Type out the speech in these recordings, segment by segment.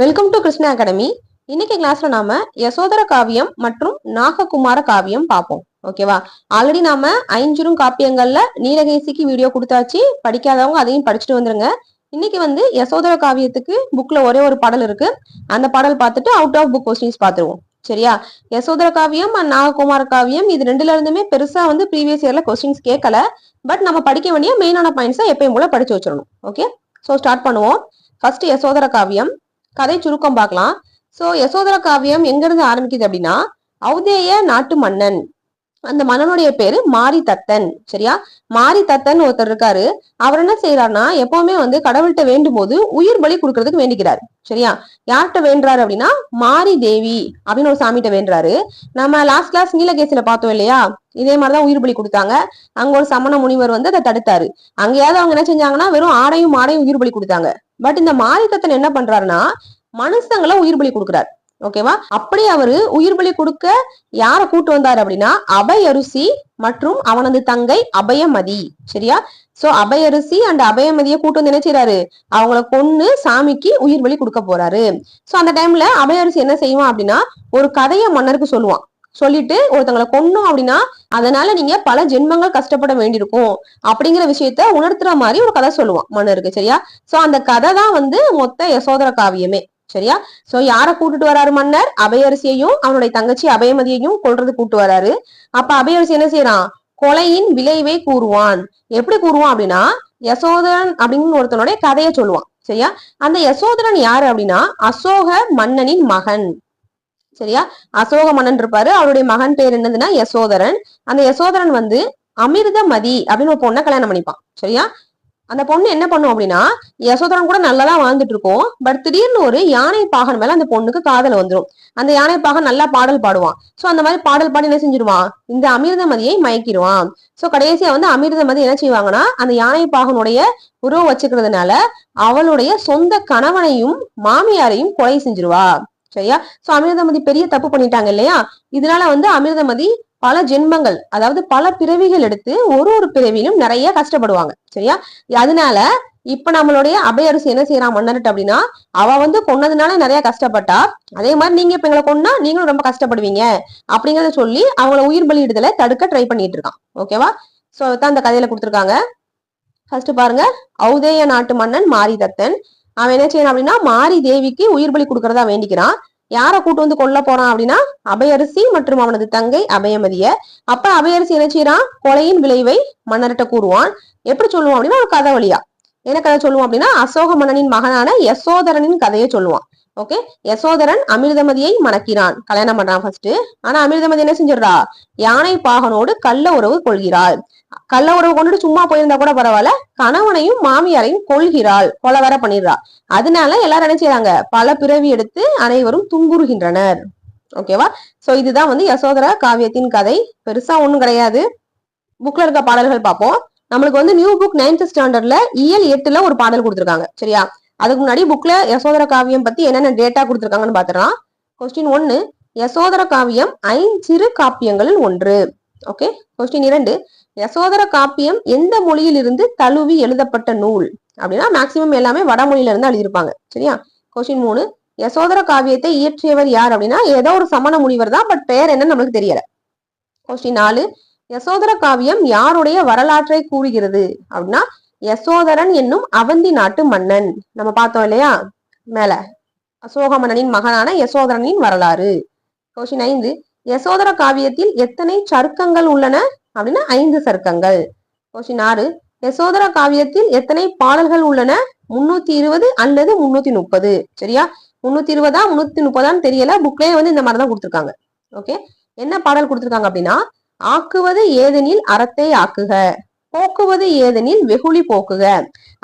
Welcome to Krishna academy இன்னைக்கு கிளாஸ்ல நாம யசோதர காவியம் மற்றும் நாககுமார காவியம் பார்ப்போம். ஓகேவா ஆல்ரெடி நாம ஐஞ்சிரும் காப்பியங்கள்ல நீலகேசிக்கு வீடியோ கொடுத்தாச்சு. படிக்காதவங்க அதையும் படிச்சுட்டு வந்துருங்க. இன்னைக்கு வந்து யசோதர காவியத்துக்கு புக்ல ஒரே ஒரு பாடல் இருக்கு. அந்த பாடல் பார்த்துட்டு அவுட் ஆஃப் புக் கொஸ்டின்ஸ் பார்த்துருவோம். சரியா? யசோதர காவியம் அண்ட் நாககுமார காவியம் இது ரெண்டுல இருந்துமே பெருசா வந்து ப்ரீவியஸ் இயர்ல கொஸ்டின்ஸ் கேட்கல. பட் நம்ம படிக்க வேண்டிய மெயினான பாயிண்ட்ஸை எப்பயும் போல படிச்சு வச்சிடணும் ஓகே ஸோ ஸ்டார்ட் பண்ணுவோம். ஃபர்ஸ்ட் யசோதர காவியம். கதை சுருக்கம் பார்க்கலாம். சோ யசோதர காவியம் எங்கிருந்து ஆரம்பிக்குது அப்படின்னா ஔதேய நாட்டு மன்னன். அந்த மன்னனுடைய பேரு மாரி தத்தன் சரியா? மாரி தத்தன் ஒருத்தர் இருக்காரு. அவர் என்ன செய்யறாருன்னா எப்பவுமே வந்து கடவுள்கிட்ட வேண்டும் போது உயிர் பலி கொடுக்கறதுக்கு வேண்டிக்கிறாரு. சரியா? யார்கிட்ட வேண்டுறாரு அப்படின்னா மாரி தேவி அப்படின்னு ஒரு சாமிகிட்ட வேண்டுறாரு. நம்ம லாஸ்ட் கிளாஸ் நீலகேசில பார்த்தோம் இல்லையா? இதே மாதிரிதான் உயிர் பலி கொடுத்தாங்க. அங்க ஒரு சமண முனிவர் வந்து அதை தடுத்தாரு. அங்கேயாவது அவங்க என்ன செஞ்சாங்கன்னா வெறும் ஆடையும் மாடையும் உயிர் பலி கொடுத்தாங்க. பட் இந்த மாரித்தத்தன் என்ன பண்றாருன்னா மனுஷங்களை உயிர் பலி கொடுக்குறாரு. ஓகேவா அப்படி அவரு உயிர் பலி கொடுக்க யார கூட்டு வந்தாரு அப்படின்னா அபயருசி மற்றும் அவனது தங்கை அபயமதி. சரியா? சோ அபயரிசி அண்ட் அபயமதிய கூட்டு வந்து என்ன செய்யறாரு அவங்கள கொன்னு சாமிக்கு உயிர் பலி கொடுக்க போறாரு. சோ அந்த டைம்ல அபயரிசி என்ன செய்வான் அப்படின்னா ஒரு கதைய மன்னருக்கு சொல்லுவான். சொல்லிட்டு ஒருத்தங்களை கொன்னோம் அப்படின்னா அதனால நீங்க பல ஜென்மங்கள் கஷ்டப்பட வேண்டியிருக்கும் அப்படிங்கிற விஷயத்த உணர்த்துற மாதிரி ஒரு கதை சொல்லுவான். மன்னருக்கு சரியா? சோ அந்த கதை தான் வந்து மொத்த யசோதர காவியமே சரியா? சோ யார கூட்டிட்டு வராரு மன்னர்? அபயரிசியையும் அவனுடைய தங்கச்சி அபயமதியையும் கொள்றது கூட்டு வராரு. அப்ப அபயரிசி என்ன செய்யறான் கொலையின் விளைவை கூறுவான். எப்படி கூறுவான் அப்படின்னா யசோதரன் அப்படின்னு ஒருத்தனுடைய கதையை சொல்லுவான் சரியா? அந்த யசோதரன் யாரு அப்படின்னா அசோக மன்னனின் மகன். சரியா? அசோக மன்னன் இருப்பாரு அவருடைய மகன் பேர் என்னதுன்னா யசோதரன். அந்த யசோதரன் வந்து அமிர்தமதி அப்படின்னு ஒரு பொண்ணை கல்யாணம் பண்ணிப்பான். சரியா? அந்த பொண்ணு என்ன பண்ணும் அப்படின்னா யசோதரன் கூட நல்லாதான் வாழ்ந்துட்டு இருக்கோம் பட் திடீர்னு ஒரு யானை பாகன் மேல அந்த பொண்ணுக்கு காதல் வந்துடும் அந்த யானை பாகன் நல்லா பாடல் பாடுவான். சோ அந்த மாதிரி பாடல் பாடி என்ன செஞ்சிருவான்? இந்த அமிர்தமதியை மயக்கிடுவான் சோ கடைசியா வந்து அமிர்தமதி என்ன செய்வாங்கன்னா அந்த யானை பாகனுடைய உருவம் வச்சுக்கிறதுனால அவளுடைய சொந்த கணவனையும் மாமியாரையும் கொலை செஞ்சிருவா. சரியா? சோ அமிர்தமதி பெரிய தப்பு பண்ணிட்டாங்க இல்லையா? இதனால வந்து அமிர்தமதி பல ஜென்மங்கள் அதாவது பல பிறவிகள் எடுத்து ஒரு ஒரு பிறவிலும் நிறைய கஷ்டப்படுவாங்க. சரியா? அதனால இப்ப நம்மளுடைய அபயரசு என்ன செய்யறான் மன்னர்கிட்ட அப்படின்னா அவ வந்து கொன்னதுனால நிறைய கஷ்டப்பட்டா அதே மாதிரி நீங்க இப்ப எங்களை கொன்னா நீங்களும் ரொம்ப கஷ்டப்படுவீங்க அப்படிங்கறத சொல்லி அவங்கள உயிர் பலியிடுதலை தடுக்க ட்ரை பண்ணிட்டு இருக்கான். ஓகேவா சோ தான் அந்த கதையில கொடுத்துருக்காங்க. ஃபர்ஸ்ட் பாருங்க. ஔதேய நாட்டு மன்னன் மாரிதத்தன் அவன் என்ன செய்யணும் அப்படின்னா மாரி தேவிக்கு உயிர் பலி கொடுக்கறதா வேண்டிக்கிறான். யாரை கூட்டு வந்து கொல்ல போறான் அப்படின்னா அபயரிசி மற்றும் அவனது தங்கை அபயமதிய. அப்ப அபயரிசி என்ன செய்யறான்? கொலையின் விளைவை மன்னர்கிட்ட கூறுவான். எப்படி சொல்லுவான் அப்படின்னா அவன் கதை வழியா. என்ன கதை சொல்லுவான் அப்படின்னா அசோக மன்னனின் மகனான யசோதரனின் கதையை சொல்லுவான். ஓகே? யசோதரன் அமிர்தமதியை மணக்கிறான். கல்யாணம் பண்றான் ஃபர்ஸ்ட் ஆனா அமிர்தமதி என்ன செஞ்சிடறா? யானை பாகனோடு கள்ள உறவு கொள்கிறாள். கள்ள உறவு கொண்டுட்டு சும்மா போயிருந்தா கூட பரவாயில்ல. கணவனையும் மாமியாரையும் கொள்கிறாள் கொலவர பண்ணிடுறாள் அதனால எல்லாரும் என்ன செய்யறாங்க பல பிறவி எடுத்து அனைவரும் துன்புறுகின்றனர். ஓகேவா சோ இதுதான் வந்து யசோதர காவியத்தின் கதை. பெருசா ஒண்ணும் கிடையாது. புக்ல இருக்க பாடல்கள் பார்ப்போம். நம்மளுக்கு வந்து நியூ புக் நைன்த் ஸ்டாண்டர்ட்ல இயல் எட்டுல ஒரு பாடல் கொடுத்துருக்காங்க. சரியா? அதுக்கு முன்னாடி புக்ல யசோதர காவியம் பத்தி என்னென்ன டேட்டா கொடுத்துருக்காங்கன்னு பாத்துறான் கொஸ்டின் ஒன்னு யசோதர காவியம் ஐஞ்சிறு காப்பியங்களில் ஒன்று. ஓகே கொஸ்டின் இரண்டு யசோதர காப்பியம் எந்த மொழியிலிருந்து தழுவி எழுதப்பட்ட நூல்? அப்படின்னா மேக்சிமம் எல்லாமே வடமொழியில இருந்து எழுதியிருப்பாங்க. சரியா? கொஸ்டின் மூணு. யசோதர காவியத்தை இயற்றியவர் யார் அப்படின்னா ஏதோ ஒரு சமண முனிவர் தான் பட் பெயர் என்ன நம்மளுக்கு தெரியல. கொஸ்டின் நாலு. யசோதர காவியம் யாருடைய வரலாற்றை கூறுகிறது? அப்படின்னா யசோதரன் என்னும் அவந்தி நாட்டு மன்னன். நம்ம பார்த்தோம் இல்லையா? மேல. அசோக மன்னனின் மகனான யசோதரனின் வரலாறு. கொஸ்டின் ஐந்து. யசோதர காவியத்தில் எத்தனை சருக்கங்கள் உள்ளன? அப்படின்னா ஐந்து சருக்கங்கள். கொஸ்டின் ஆறு யசோதர காவியத்தில் எத்தனை பாடல்கள் உள்ளன? முன்னூத்தி இருபது அல்லது முன்னூத்தி முப்பது? சரியா? முன்னூத்தி இருபதா முன்னூத்தி முப்பதான்னு தெரியல. புக்லயே வந்து இந்த மாதிரிதான் கொடுத்துருக்காங்க. ஓகே என்ன பாடல் கொடுத்துருக்காங்க அப்படின்னா ஆக்குவது ஏதெனில் அறத்தை ஆக்குக. போக்குவது ஏதெனில் வெகுளி போக்குக.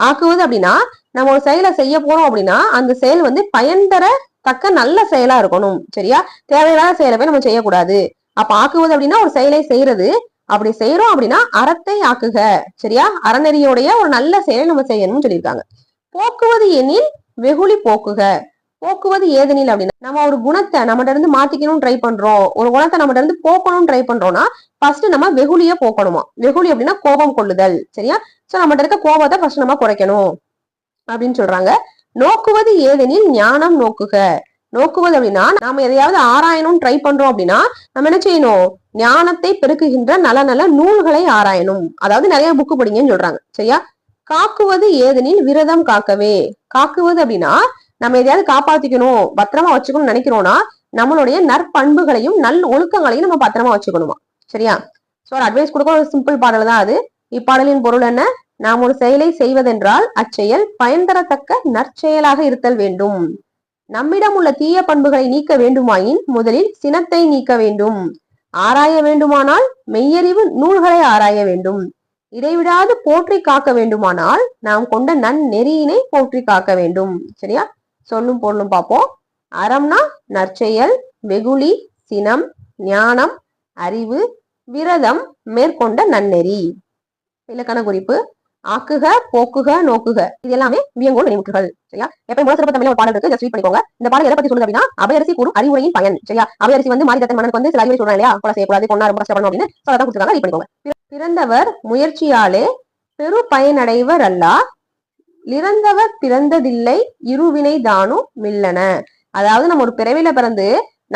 ஆக்குவது அப்படின்னா நம்ம ஒரு செயலை செய்ய போறோம் அப்படின்னா அந்த செயல் வந்து பயன் தர தக்க நல்ல செயலா இருக்கணும். சரியா? தேவையில்லாத செயலை போய் நம்ம செய்யக்கூடாது. அப்ப ஆக்குவது அப்படின்னா ஒரு செயலை செய்யறது அப்படி செய்யறோம் அப்படின்னா அறத்தை ஆக்குக. சரியா? அறநெறியோடைய ஒரு நல்ல செயலை நம்ம செய்யணும்னு சொல்லியிருக்காங்க. போக்குவது எனில் வெகுளி போக்குக. போக்குவது ஏதெனில் அப்படின்னா நம்ம ஒரு குணத்தை நம்மகிட்ட இருந்து மாத்திக்கணும் ட்ரை பண்றோம். ஒரு குணத்தை நம்மகிட்ட இருந்து போக்கணும்னு ட்ரை பண்றோம்னா ஃபர்ஸ்ட் நம்ம வெகுளிய போக்கணுமா? வெகுளி அப்படின்னா கோபம் கொள்ளுதல். சரியா? சோ நம்மகிட்ட இருக்க கோபத்தை ஃபர்ஸ்ட் நம்ம குறைக்கணும். அப்படின்னு சொல்றாங்க. நோக்குவது ஏதெனில் ஞானம் நோக்குக. நோக்குவது அப்படின்னா நாம எதையாவது ஆராயணும் ட்ரை பண்றோம் அப்படின்னா நம்ம என்ன செய்யணும்? ஞானத்தை பெருக்குகின்ற நல்ல நல்ல நூல்களை ஆராயணும். அதாவது நிறைய புக்கு படிங்கன்னு சொல்றாங்க. சரியா? காக்குவது ஏதெனில் விரதம் காக்கவே. காக்குவது அப்படின்னா நம்ம எதையாவது காப்பாத்திக்கணும் பத்திரமா வச்சுக்கணும்னு நினைக்கிறோம்னா நம்மளுடைய நற்பண்புகளையும் நல் ஒழுக்கங்களையும் நம்ம பத்திரமா வச்சுக்கணுமா? சரியா? சோ அட்வைஸ் கொடுக்க ஒரு சிம்பிள் பாடல் தான் அது. இப்பாடலின் பொருள் என்ன? நாம் ஒரு செயலை செய்வதென்றால் அச்செயல் பயன் தரத்தக்க நற்செயலாக இருத்தல் வேண்டும். நம்மிடம் உள்ள தீய பண்புகளை நீக்க வேண்டுமாயின் முதலில் சினத்தை நீக்க வேண்டும். ஆராய வேண்டுமானால் மெய்யறிவு நூல்களை ஆராய வேண்டும். இடைவிடாது போற்றி காக்க வேண்டுமானால் நாம் கொண்ட நன் நெறியினை போற்றி காக்க வேண்டும். சரியா? சொல்லும் பொருளும் பார்ப்போம். அறம்னா நற்செயல் வெகுளி சினம் ஞானம் அறிவு விரதம் மேற்கொண்ட நன்னெறி. இலக்கண குறிப்பு. ஆக்குக போக்குக நோக்குக. இது எல்லாமே வியங்கோல் நினைவுகள் சரியா? எப்பயும் முதல் சிறப்பு தமிழ் ஒரு பாடல் இருக்கு ஜஸ்ட் பண்ணிக்கோங்க. இந்த பாடல் எதை பத்தி சொல்லுது அப்படின்னா அபயரிசி கூறும் அறிவுரையின் பயன் சரியா? அபயரிசி வந்து மாரிதத்தன் மனக்கு வந்து சில அறிவுரை சொல்றாங்க இல்லையா? கொலை செய்யக்கூடாது கொண்டா ரொம்ப கஷ்டப்படணும் அப்படின்னு. So அதான் கொடுத்துருக்காங்க. ரீட் பண்ணிக்கோங்க. பிறந்தவர் முயற்சியாலே பெரு பயனடைவர் அல்லா இறந்தவர் பிறந்ததில்லை இருவினை தானும் மில்லன. அதாவது நம்ம ஒரு பிறவில பிறந்து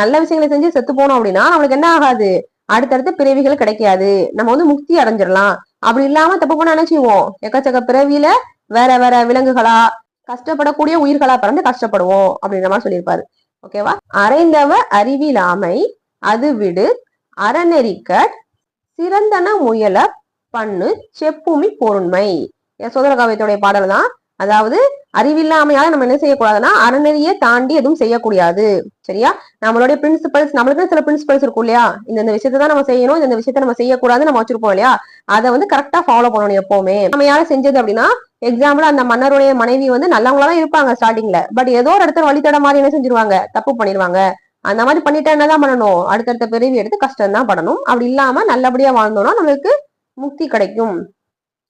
நல்ல விஷயங்களை செஞ்சு செத்து போனோம் அப்படின்னா நம்மளுக்கு என்ன ஆகாது? அடுத்தடுத்த பிறவிகள் கிடைக்காது. நம்ம வந்து முக்தி அடைஞ்சிடலாம் அப்படி இல்லாம தப்பு பண்ண நினைச்சுவோம் எக்கச்சக்க பிறவியில வேற வேற விலங்குகளா கஷ்டப்படக்கூடிய உயிர்களா பிறந்து கஷ்டப்படுவோம் அப்படின்ற மாதிரி சொல்லியிருப்பாரு. ஓகேவா அரைந்தவ அறிவிலாமை அது விடு அறநெறிக்கட் சிறந்தன முயல பண்ணு செப்புமி பொருண்மை. சோதர காவியத்துடைய பாடல் தான் அதாவது அறிவில்லாமையால நம்ம என்ன செய்யக்கூடாதுன்னா அறநெறியை தாண்டி எதுவும் செய்யக்கூடாது. சரியா? நம்மளுடைய பிரின்சிபல்ஸ் நம்மளுக்கு சில பிரின்சிபல்ஸ் இருக்கும் இல்லையா? இந்த இந்த விஷயத்தை தான் நம்ம செய்யணும் இந்த விஷயத்த நம்ம செய்யக்கூடாது நம்ம வச்சிருப்போம் இல்லையா? அதை வந்து கரெக்டா ஃபாலோ பண்ணணும் எப்பவுமே. நம்ம யாரும் செஞ்சது அப்படின்னா எக்ஸாம்பிள் அந்த மன்னருடைய மனைவி வந்து நல்லவங்களா தான் இருப்பாங்க ஸ்டார்டிங்ல பட் ஏதோ ஒரு இடத்துல வழித்தட மாதிரி என்ன செஞ்சிருவாங்க? தப்பு பண்ணிடுவாங்க அந்த மாதிரி பண்ணிட்டா என்னதான் பண்ணணும்? அடுத்தடுத்த பிறவி எடுத்து கஷ்டம் தான் படணும் அப்படி இல்லாம நல்லபடியா வாழ்ந்தோம்னா நம்மளுக்கு முக்தி கிடைக்கும்.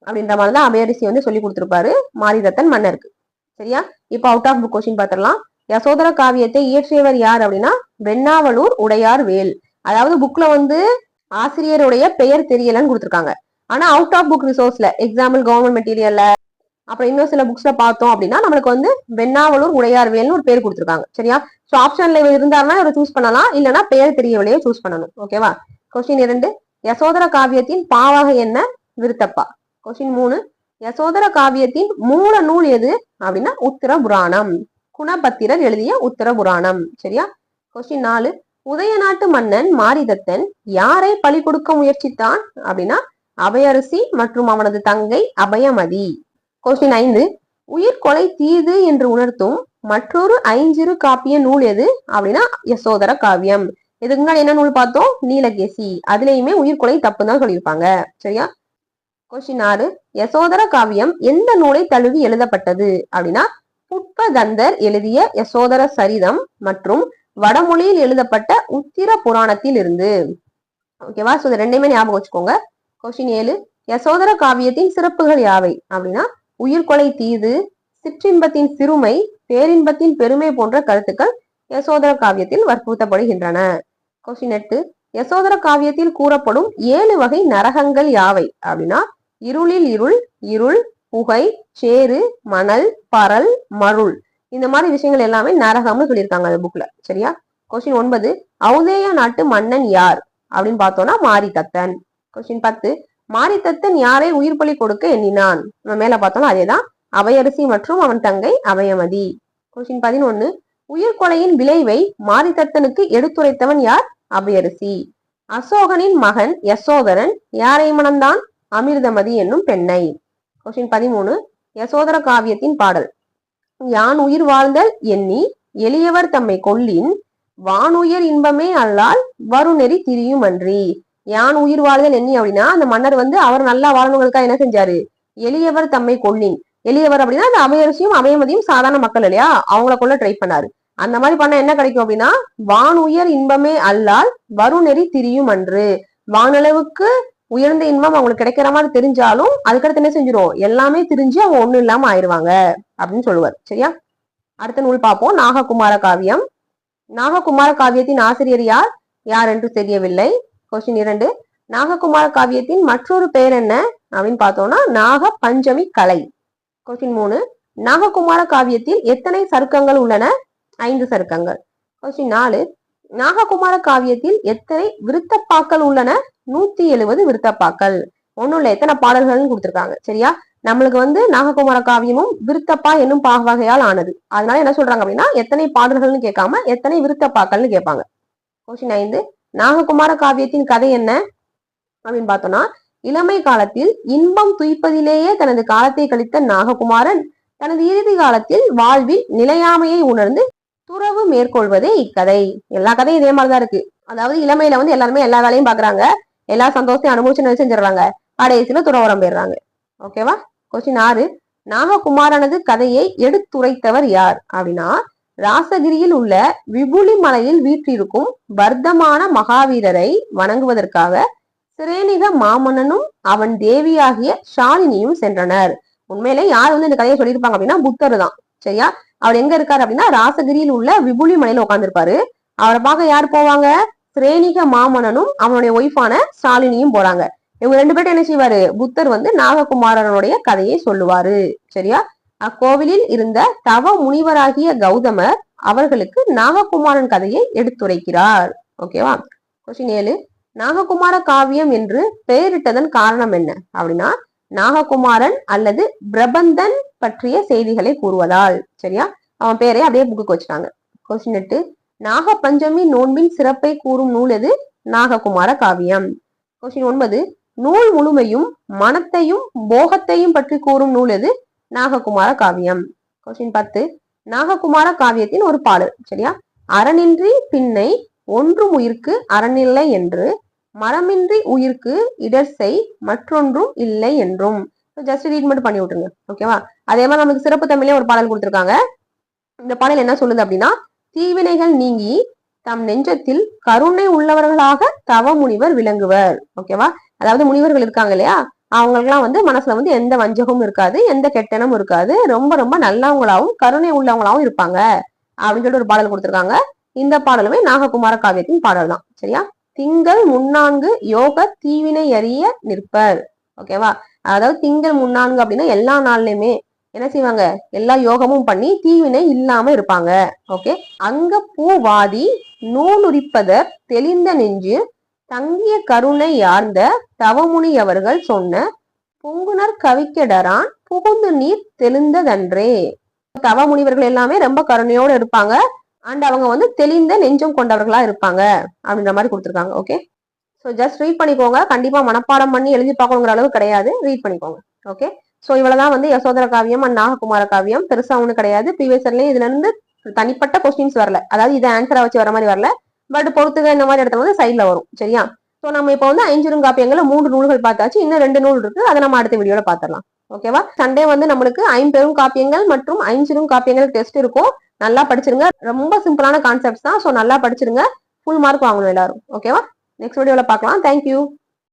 அப்படின்ற மாதிரி தான் அபயரிசி வந்து சொல்லி கொடுத்திருப்பாரு மாரிரத்தன் மன்னருக்கு. சரியா? இப்போ அவுட் ஆஃப் புக் கொஸ்டின் பார்த்துடலாம் யசோதர காவியத்தை இயற்றியவர் யார் அப்படின்னா வெண்ணாவலூர் உடையார் வேல். அதாவது புக்ல வந்து ஆசிரியருடைய பெயர் தெரியலன்னு கொடுத்துருக்காங்க. ஆனா அவுட் ஆஃப் புக் ரிசோர்ஸ்ல எக்ஸாம்பிள் கவர்மெண்ட் மெட்டீரியல்ல அப்புறம் இன்னும் சில புக்ஸ்ல பார்த்தோம் அப்படின்னா நம்மளுக்கு வந்து வெண்ணாவலூர் உடையார் வேல்னு ஒரு பேர் கொடுத்துருக்காங்க. சரியா? ஸோ ஆப்ஷன்ல இருந்தாருன்னா இவரை சூஸ் பண்ணலாம். இல்லைன்னா பெயர் தெரியவில்லையே சூஸ் பண்ணணும். ஓகேவா கொஸ்டின் இரண்டு யசோதர காவியத்தின் பாவகை என்ன? விருத்தப்பா. கொஸ்டின் மூணு யசோதர காவியத்தின் மூல நூல் எது? அப்படின்னா உத்தர புராணம் குணபத்திரர் எழுதிய உத்தர புராணம் சரியா? கொஸ்டின் நாலு. உதய நாட்டு மன்னன் மாரிதத்தன் யாரை பழி கொடுக்க முயற்சித்தான்? அப்படின்னா அபயரசி மற்றும் அவனது தங்கை அபயமதி. கொஸ்டின் ஐந்து. உயிர் கொலை தீது என்று உணர்த்தும் மற்றொரு ஐஞ்சிறு காப்பிய நூல் எது? அப்படின்னா யசோதர காவியம். இதுக்கு முன்னாடி என்ன நூல் பார்த்தோம்? நீலகேசி. அதுலயுமே உயிர்கொலை தப்புன்னு தப்பு தான் சொல்லியிருப்பாங்க. சரியா? கொஸ்டின் ஆறு யசோதர காவியம் எந்த நூலை தழுவி எழுதப்பட்டது? அப்படின்னா புட்பதந்தர் எழுதிய யசோதர சரிதம் மற்றும் வடமொழியில் எழுதப்பட்ட உத்திர புராணத்தில் இருந்து ஓகேவா ஸோ இது ரெண்டையுமே ஞாபகம் வச்சுக்கோங்க. கொஸ்டின் ஏழு யசோதர காவியத்தின் சிறப்புகள் யாவை? அப்படின்னா உயிர்கொலை தீது சிற்றின்பத்தின் சிறுமை பேரின்பத்தின் பெருமை போன்ற கருத்துக்கள் யசோதர காவியத்தில் வற்புறுத்தப்படுகின்றன. கொஸ்டின் எட்டு யசோதர காவியத்தில் கூறப்படும் ஏழு வகை நரகங்கள் யாவை? அப்படின்னா இருளில் இருள் இருள் புகை சேறு மணல் பரல் மருள். இந்த மாதிரி விஷயங்கள் எல்லாமே நரகம்னு சொல்லியிருக்காங்க அந்த புக்ல சரியா? கொஸ்டின் ஒன்பது ஔதேய நாட்டு மன்னன் யார்? அப்படின்னு பார்த்தோம்னா மாரித்தத்தன். கொஸ்டின் பத்து மாரித்தத்தன் யாரை உயிர் பலி கொடுக்க எண்ணினான்? நம்ம மேல பார்த்தோம்னா அதேதான் அவையரசி மற்றும் அவன் தங்கை அபயமதி கொஸ்டின் பதினொன்னு உயிர் கொலையின் விளைவை மாரித்தத்தனுக்கு எடுத்துரைத்தவன் யார்? அவையரசி. அசோகனின் மகன் யசோதரன் யாரை மணந்தான்? அமிர்தமதி என்னும் பெண்ணை. கொஸ்டின் பதிமூணு. யசோதர காவியத்தின் பாடல். யான் உயிர் வாழ்ந்தல் எண்ணி எளியவர் தம்மை கொல்லின் வானுயர் இன்பமே அல்லால் வருநெறி திரியும் அன்றி யான் உயிர் வாழ்தல் எண்ணி அப்படின்னா அந்த மன்னர் வந்து அவர் நல்லா வாழணுங்களுக்காக என்ன செஞ்சாரு? எளியவர் தம்மை கொல்லின். எளியவர் அப்படின்னா அந்த அமையரசியும் அமையமதியும் சாதாரண மக்கள் இல்லையா? அவங்கள கொள்ள ட்ரை பண்ணாரு. அந்த மாதிரி பண்ண என்ன கிடைக்கும் அப்படின்னா வானுயர் இன்பமே அல்லால் வருநெறி திரியும் அன்று வானளவுக்கு உயர்ந்த இன்பம் அவங்களுக்கு கிடைக்கிற மாதிரி தெரிஞ்சாலும் அதுக்கடுத்து என்ன செஞ்சிடும் எல்லாமே தெரிஞ்சு அவங்க ஒண்ணும் இல்லாம ஆயிடுவாங்க அப்படின்னு சொல்லுவார். சரியா? அடுத்த நூல் பார்ப்போம். நாககுமார காவியம். நாககுமார காவியத்தின் ஆசிரியர் யார்? யார் என்று தெரியவில்லை. கொஸ்டின் இரண்டு. நாககுமார காவியத்தின் மற்றொரு பெயர் என்ன? அப்படின்னு பார்த்தோம்னா நாக பஞ்சமி கலை. கொஸ்டின் மூணு. நாககுமார காவியத்தில் எத்தனை சருக்கங்கள் உள்ளன? ஐந்து சருக்கங்கள். கொஸ்டின் நாலு. நாககுமார காவியத்தில் எத்தனை விருத்தப்பாக்கள் உள்ளன? நூத்தி எழுபது விருத்தப்பாக்கள். ஒண்ணும் இல்ல எத்தனை பாடல்கள்னு கொடுத்துருக்காங்க. சரியா? நம்மளுக்கு வந்து நாககுமார காவியமும் விருத்தப்பா என்னும் பாகவகையால் ஆனது. அதனால என்ன சொல்றாங்க அப்படின்னா எத்தனை பாடல்கள்னு கேட்காம எத்தனை விருத்தப்பாக்கள்னு கேட்பாங்க. கொஸ்டின் ஐந்து நாககுமார காவியத்தின் கதை என்ன? அப்படின்னு பார்த்தோம்னா இளமை காலத்தில் இன்பம் துய்ப்பதிலேயே தனது காலத்தை கழித்த நாககுமாரன் தனது இறுதி காலத்தில் வாழ்வில் நிலையாமையை உணர்ந்து துறவு மேற்கொள்வதே இக்கதை. எல்லா கதையும் இதே மாதிரிதான் இருக்கு. அதாவது இளமையில வந்து எல்லாருமே எல்லா வேலையும் பாக்குறாங்க. எல்லா சந்தோஷத்தையும் அனுபவிச்சு செஞ்சிடறாங்க. கடைசியில துறவரம் போயிடுறாங்க. ஓகேவா கொஸ்டின் ஆறு. நாககுமாரனது கதையை எடுத்துரைத்தவர் யார்? அப்படின்னா ராசகிரியில் உள்ள விபுலி மலையில் வீற்றிருக்கும் வர்த்தமான மகாவீரரை வணங்குவதற்காக சிரேனிக மாமன்னனும் அவன் தேவியாகிய ஷாலினியும் சென்றனர். உண்மையிலே யார் வந்து இந்த கதையை சொல்லியிருப்பாங்க அப்படின்னா புத்தர் தான் சரியா? அவர் எங்க இருக்காரு அப்படின்னா ராசகிரியில் உள்ள விபுலி மலையில உட்காந்துருப்பாரு அவரை பார்க்க யார் போவாங்க? சிரேனிக மாமன்னனும் அவனுடைய ஒய்ஃபான ஷாலினியும் போறாங்க. இவங்க ரெண்டு பேரும் என்ன செய்வாரு? புத்தர் வந்து நாககுமாரனுடைய கதையை சொல்லுவாரு. சரியா? அக்கோவிலில் இருந்த தவ முனிவராகிய கௌதமர் அவர்களுக்கு நாககுமாரன் கதையை எடுத்துரைக்கிறார். ஓகேவா கொஸ்டின் ஏழு. நாககுமார காவியம் என்று பெயரிட்டதன் காரணம் என்ன? அப்படின்னா நாககுமாரன் அல்லது பிரபந்தன் பற்றிய செய்திகளை கூறுவதால் சரியா? அவன் பேரை அப்படியே புக்கு வச்சுட்டாங்க. கொஸ்டின் எட்டு நாக பஞ்சமி நோன்பின் சிறப்பை கூறும் நூல் எது? நாககுமார காவியம். கொஸ்டின் ஒன்பது நூல் முழுமையும் மனத்தையும் போகத்தையும் பற்றி கூறும் நூல் எது? நாககுமார காவியம். கொஸ்டின் பத்து நாககுமார காவியத்தின் ஒரு பாடல் சரியா? அறனின்றி பின்னை ஒன்றும் உயிர்க்கு அறநில்லை என்று மரமின்றி உயிர்க்கு இடர்சை மற்றொன்றும் இல்லை என்றும். ஜஸ்ட் ரீட் மட்டும் பண்ணி விட்டுருங்க. ஓகேவா அதே மாதிரி நமக்கு சிறப்பு தமிழே ஒரு பாடல் கொடுத்துருக்காங்க. இந்த பாடல் என்ன சொல்லுது அப்படின்னா தீவினைகள் நீங்கி தம் நெஞ்சத்தில் கருணை உள்ளவர்களாக தவ முனிவர் விளங்குவர். ஓகேவா அதாவது முனிவர்கள் இருக்காங்க இல்லையா? அவங்களுக்குலாம் வந்து மனசுல வந்து எந்த வஞ்சகமும் இருக்காது எந்த கெட்டனமும் இருக்காது. ரொம்ப ரொம்ப நல்லவங்களாவும் கருணை உள்ளவங்களாவும் இருப்பாங்க. அப்படின்னு சொல்லிட்டு ஒரு பாடல் கொடுத்துருக்காங்க. இந்த பாடலுமே நாககுமார காவியத்தின் பாடல் தான் சரியா? திங்கள் முன்னான்கு யோக தீவினை அறிய நிற்பர் ஓகேவா அதாவது திங்கள் முன்னான்கு அப்படின்னா எல்லா நாள்லயுமே என்ன செய்வாங்க? எல்லா யோகமும் பண்ணி தீவினை இல்லாம இருப்பாங்க. ஓகே அங்க பூவாதி நூலுரிப்பதர் தெளிந்த நெஞ்சு தங்கிய கருணை யார்ந்த தவமுனி அவர்கள் சொன்ன பொங்குனர் கவிக்கடரான் புகுந்து நீர் தெளிந்ததன்றே. தவ முனிவர்கள் எல்லாமே ரொம்ப கருணையோடு இருப்பாங்க. அண்ட் அவங்க வந்து தெளிந்த நெஞ்சம் கொண்டவர்களா இருப்பாங்க அப்படின்ற மாதிரி கொடுத்துருக்காங்க ஓகே ஸோ ஜஸ்ட் ரீட் பண்ணிக்கோங்க. கண்டிப்பா மனப்பாடம் பண்ணி எழுதி பார்க்கணுங்கிற அளவு கிடையாது. ரீட் பண்ணிக்கோங்க ஓகே ஸோ இவ்வளவுதான் வந்து யசோதர காவியம் அண்ட் நாககுமார காவியம். பெருசா ஒன்றும் கிடையாது. ப்ரீவியஸ்லயும் இதுல இருந்து தனிப்பட்ட கொஸ்டின்ஸ் வரல. அதாவது இதை ஆன்சரா வச்சு வர மாதிரி வரல. பட் பொறுத்துக இந்த மாதிரி இடத்துல வந்து சைட்ல வரும் சரியா? ஸோ நம்ம இப்போ வந்து ஐஞ்சிருங்காப்பியங்கள்ல மூன்று நூல்கள் பார்த்தாச்சு. இன்னும் ரெண்டு நூல் இருக்கு. அதை நம்ம அடுத்த வீடியோல பாத்திரலாம் ஓகேவா சண்டே வந்து நம்மளுக்கு ஐம்பெரும் காப்பியங்கள் மற்றும் ஐஞ்சிரும் காப்பியங்கள் டெஸ்ட் இருக்கும். நல்லா படிச்சிருங்க. ரொம்ப சிம்பிளான கான்செப்ட்ஸ் தான். ஸோ நல்லா படிச்சிருங்க. ஃபுல் மார்க் வாங்கணும் எல்லாரும். ஓகேவா நெக்ஸ்ட் வீடியோவில் பார்க்கலாம். தேங்க்யூ